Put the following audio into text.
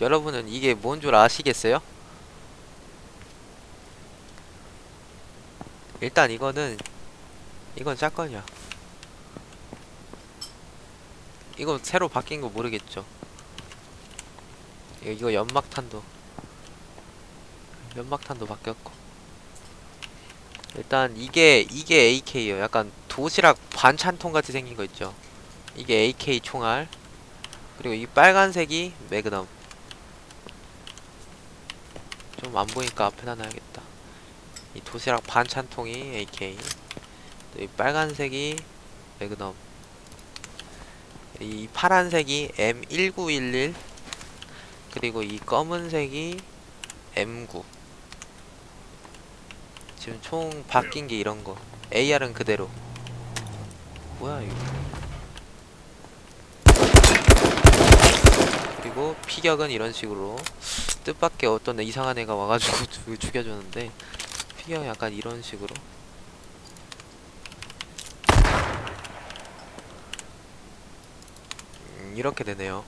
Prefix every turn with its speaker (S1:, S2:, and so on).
S1: 여러분은 이게 뭔 줄 아시겠어요? 일단 이거는 이건 짝건이야. 이거 새로 바뀐 거 모르겠죠? 이거, 이거 연막탄도 연막탄도 바뀌었고 일단 이게 이게 AK예요. 약간 도시락 반찬통 같이 생긴 거 있죠? 이게 AK 총알 그리고 이 빨간색이 매그넘 좀 안 보니까 앞에다 놔야겠다. 이 도시락 반찬통이 AK. 또이 빨간색이 매그넘. 이 파란색이 M1911. 그리고 이 검은색이 M9. 지금 총 바뀐 게 이런 거. AR은 그대로. 뭐야 이거? 그리고 피격은 이런 식으로 뜻밖의 어떤 이상한 애가 와가지고 죽- 죽여줬는데 피격은 약간 이런 식으로. 음, 이렇게 되네요